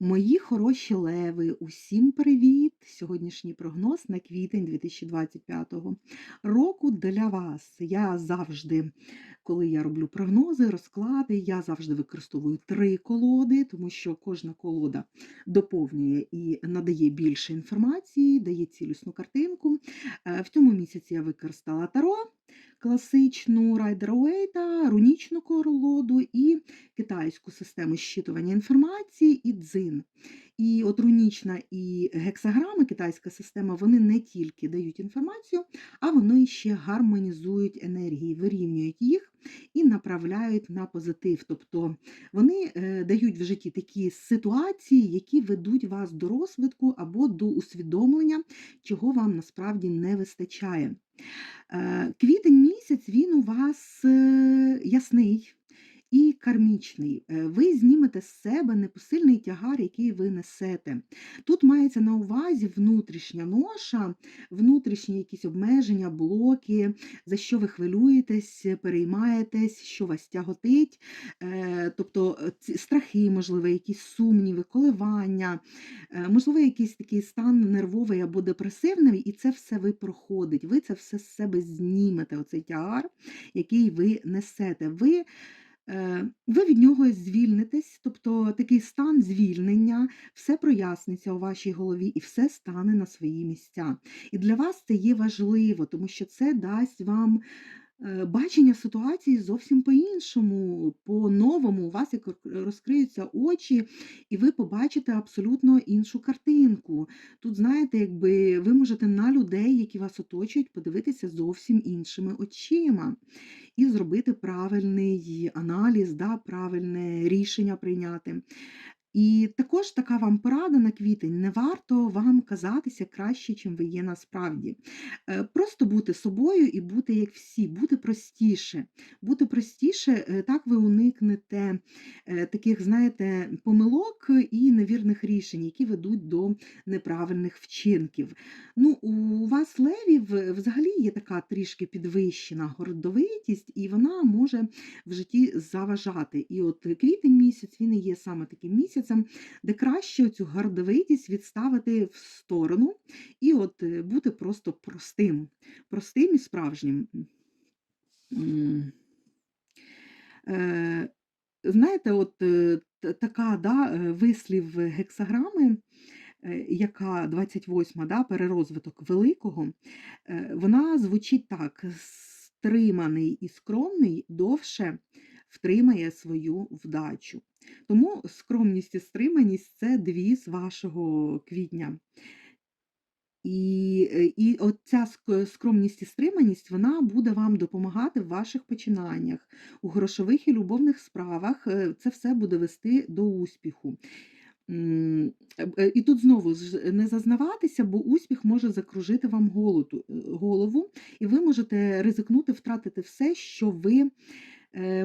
Мої хороші леви, усім привіт! Сьогоднішній прогноз на квітень 2025 року для вас. Я завжди, коли я роблю прогнози, розклади, я завжди використовую три колоди, тому що кожна колода доповнює і надає більше інформації, дає цілісну картинку. Е, В цьому місяці я використала таро, класичну Райдер Уейта, рунічну колоду і китайську систему щитування інформації і дзин. І от рунічна і гексаграми, китайська система, вони не тільки дають інформацію, а вони ще гармонізують енергії, вирівнюють їх і направляють на позитив. Тобто вони е, дають в житті такі ситуації, які ведуть вас до розвитку або до усвідомлення, чого вам насправді не вистачає. Е, Квітень місяць він у вас е, ясний і кармічний. Е, Ви знімете з себе непосильний тягар, який ви несете. Тут мається на увазі внутрішня ноша, внутрішні якісь обмеження, блоки, за що ви хвилюєтесь, переймаєтесь, що вас тяготить, Е, тобто е, страхи, можливо, якісь сумніви, коливання, можливо, якийсь такий стан нервовий або депресивний, і це все ви проходить. Ви це все з себе знімете, оцей тягар, який ви несете. Ви ви від нього звільнитесь, тобто такий стан звільнення, все проясниться у вашій голові і все стане на свої місця. І для вас це є важливо, тому що це дасть вам е, бачення ситуації зовсім по-іншому, по-новому. У вас як розкриються очі, і ви побачите абсолютно іншу картинку. Тут, знаєте, якби ви можете на людей, які вас оточують, подивитися зовсім іншими очима і зробити правильний аналіз, да, правильне рішення прийняти. І також така вам порада на квітень: не варто вам казатися краще, чим ви є насправді. Е, Просто бути собою і бути як всі, бути простіше. Бути простіше, е, так ви уникнете е, таких, знаєте, помилок і невірних рішень, які ведуть до неправильних вчинків. Ну, у вас левів взагалі є така трішки підвищена гордовитість, і вона може в житті заважати. І от квітень місяць він і є саме таким місяцем, де краще цю гордовитість відставити в сторону і от е, бути просто простим, простим і справжнім. Е, Знаєте, от е, така да, вислів гексаграми, яка 28, да, перерозвиток великого, вона звучить так: стриманий і скромний довше втримає свою вдачу. Тому скромність і стриманість це девіз вашого квітня. І, е, і от ця скромність і стриманість вона буде вам допомагати в ваших починаннях, у грошових і любовних справах. е, Це все буде вести до успіху. Е, І тут знову ж не зазнаватися, бо успіх може закружити вам голову, і ви можете ризикнути втратити все, що ви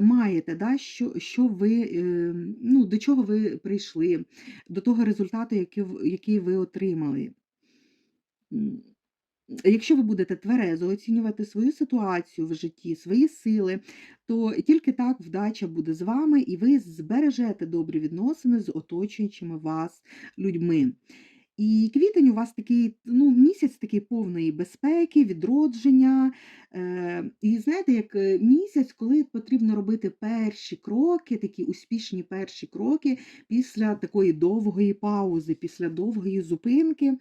маєте, да, що, що ви, е, ну, до чого ви прийшли, до того результату, який, який ви отримали. Якщо ви будете тверезо оцінювати свою ситуацію в житті, свої сили, то тільки так вдача буде з вами, і ви збережете добрі відносини з оточуючими вас людьми. І квітень у вас такий ну, місяць такий повної безпеки, відродження. Е, і знаєте, як е, місяць, коли потрібно робити перші кроки, такі успішні перші кроки після такої довгої паузи, після довгої зупинки.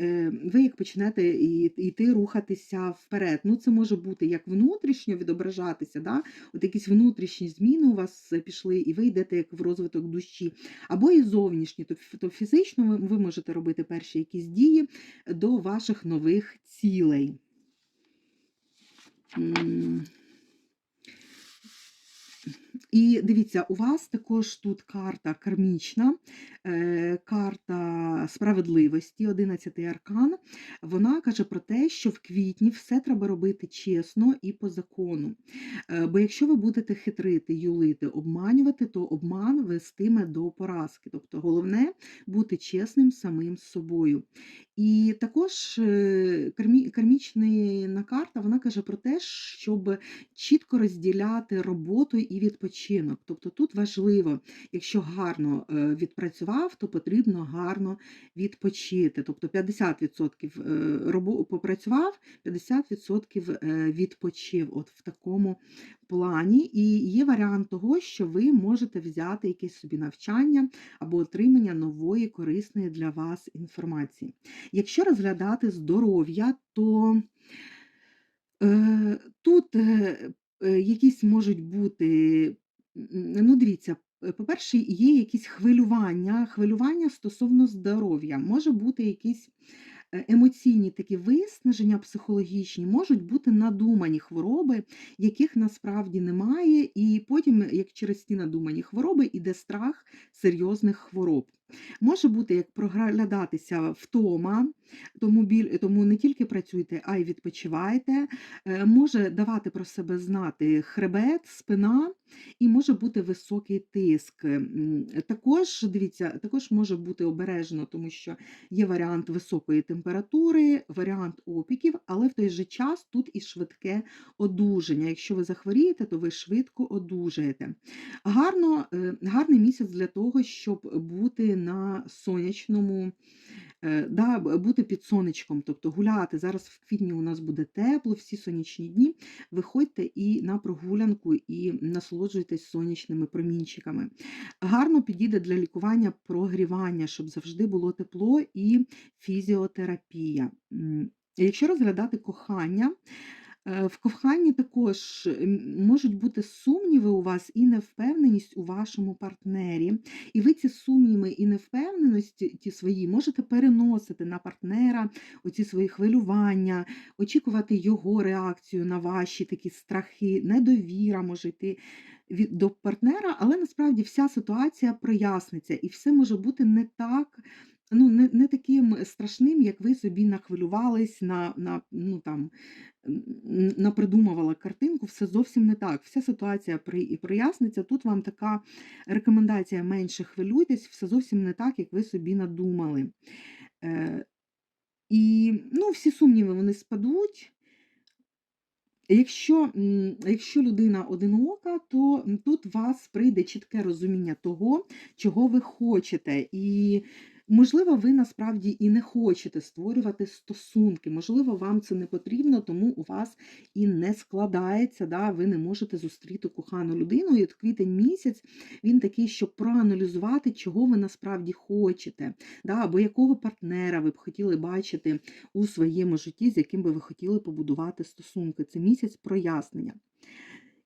Е, ви як почнете йти рухатися вперед. Ну, це може бути як внутрішньо відображатися, да? от якісь внутрішні зміни у вас пішли, і ви йдете як в розвиток душі, або і зовнішні, то, фізично ви можете робити перші якісь дії до ваших нових цілей. І дивіться, у вас також тут карта кармічна, е, карта справедливості, 11 аркан. Вона каже про те, що в квітні все треба робити чесно і по закону. Е, Бо якщо ви будете хитрити, юлити, обманювати, то обман вестиме до поразки. Тобто головне бути чесним самим собою. І також е, кармі кармічна карта, вона каже про те, щоб чітко розділяти роботу і відпочинок. Тобто тут важливо, якщо гарно, е, відпрацював, то потрібно гарно відпочити. Тобто 50% е, попрацював, 50% е, відпочив. От в такому плані. І є варіант того, що ви можете взяти якесь собі навчання або отримання нової корисної для вас інформації. Якщо розглядати здоров'я, то е, тут е, е, якісь можуть бути, ну дивіться, по-перше, є якісь хвилювання, хвилювання стосовно здоров'я, може бути якісь емоційні такі виснаження психологічні, можуть бути надумані хвороби, яких насправді немає, і потім, як через ті надумані хвороби, іде страх серйозних хвороб. Може бути як проглядатися втома, тому біль тому не тільки працюйте, а й відпочивайте. Е, може давати про себе знати хребет, спина і може бути високий тиск. Також дивіться, також може бути обережно, тому що є варіант високої температури, варіант опіків, але в той же час тут і швидке одужання. Якщо ви захворієте, то ви швидко одужаєте. Гарно, е, гарний місяць для того, щоб бути на сонячному, е, да, бути під сонечком, тобто гуляти. Зараз в квітні у нас буде тепло, всі сонячні дні. Виходьте і на прогулянку, і насолоджуйтесь сонячними промінчиками. Гарно підійде для лікування прогрівання, щоб завжди було тепло і фізіотерапія. Якщо розглядати кохання, В коханні також можуть бути сумніви у вас і невпевненість у вашому партнері. І ви ці сумніви і невпевненості ті свої можете переносити на партнера, оці свої хвилювання, очікувати його реакцію на ваші такі страхи, недовіра може йти до партнера, але насправді вся ситуація проясниться, і все може бути не так. Ну, не, не таким страшним, як ви собі нахвилювались, на, на, ну, там, напридумувала картинку, все зовсім не так. Вся ситуація при, і проясниться. Тут вам така рекомендація менше хвилюйтесь, все зовсім не так, як ви собі надумали. Е, і ну, всі сумніви вони спадуть. Якщо, якщо людина одинока, то тут у вас прийде чітке розуміння того, чого ви хочете. І, можливо, ви насправді і не хочете створювати стосунки. Можливо, вам це не потрібно, тому у вас і не складається. Да? Ви не можете зустріти кохану людину. І от квітень місяць він такий, щоб проаналізувати, чого ви насправді хочете, да? або якого партнера ви б хотіли бачити у своєму житті, з яким би ви хотіли побудувати стосунки. Це місяць прояснення.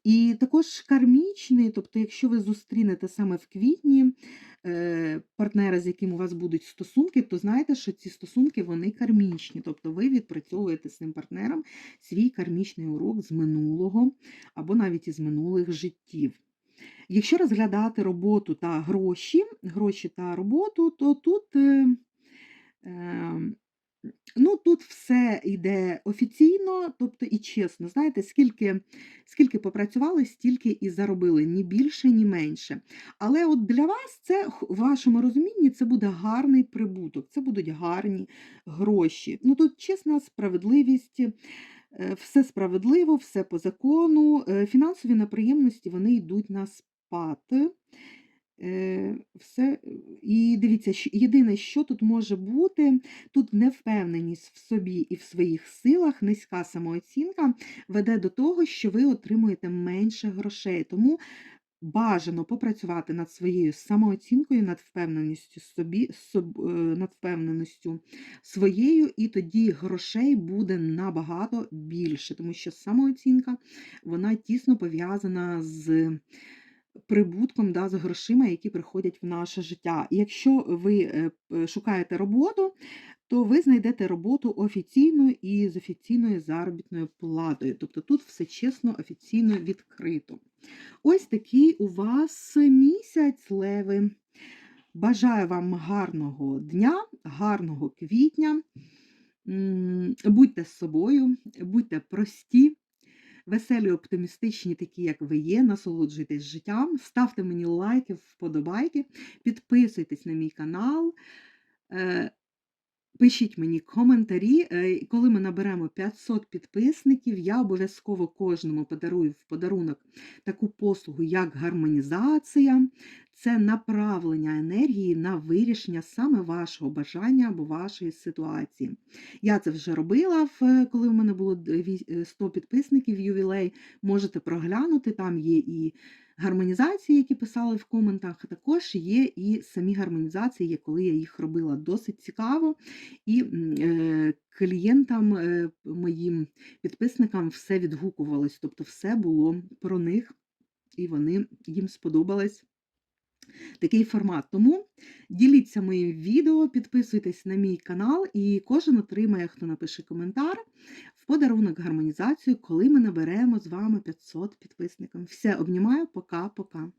І також кармічний, тобто, якщо ви зустрінете саме в квітні е, партнера, з яким у вас будуть стосунки, то знаєте, що ці стосунки вони кармічні. Тобто ви відпрацьовуєте з цим партнером свій кармічний урок з минулого або навіть із минулих життів. Якщо розглядати роботу та гроші, гроші та роботу, то тут. е, Ем, Ну, тут все йде офіційно, тобто і чесно. Знаєте, скільки, скільки попрацювали, стільки і заробили, ні більше, ні менше. Але от для вас це в вашому розумінні це буде гарний прибуток, це будуть гарні гроші. Ну тут чесна справедливість, е, все справедливо, все по закону. Е, Фінансові неприємності вони йдуть на спад. Е, все. І дивіться, єдине, що тут може бути, тут невпевненість в собі і в своїх силах, низька самооцінка веде до того, що ви отримуєте менше грошей. Тому бажано попрацювати над своєю самооцінкою, над впевненістю собі, соб- е, над впевненістю своєю, і тоді грошей буде набагато більше, тому що самооцінка вона тісно пов'язана з прибутком, да, з грошима, які приходять в наше життя. Якщо ви е, шукаєте роботу, то ви знайдете роботу офіційну і з офіційною заробітною платою. Тобто тут все чесно, офіційно відкрито. Ось такий у вас місяць, леви. Бажаю вам гарного дня, гарного квітня. Будьте з собою, будьте прості, веселі, оптимістичні, такі, як ви є. Насолоджуйтесь життям, ставте мені лайки, вподобайки, підписуйтесь на мій канал. Пишіть мені коментарі. Е, коли ми наберемо 500 підписників, я обов'язково кожному подарую в подарунок таку послугу, як гармонізація. Це направлення енергії на вирішення саме вашого бажання або вашої ситуації. Я це вже робила, коли в мене було д- ві- е, 100 підписників ювілей. Можете проглянути, там є і гармонізації, які писали в коментах, а також є і самі гармонізації, коли я їх робила досить цікаво. І е, клієнтам, е, моїм підписникам все відгукувалось, тобто все було про них, і вони їм сподобалось такий формат. Тому діліться моїм відео, підписуйтесь на мій канал, і кожен отримає, хто напише коментар, в подарунок гармонізацію, коли ми наберемо з вами 500 підписників. Все, обнімаю, пока-пока.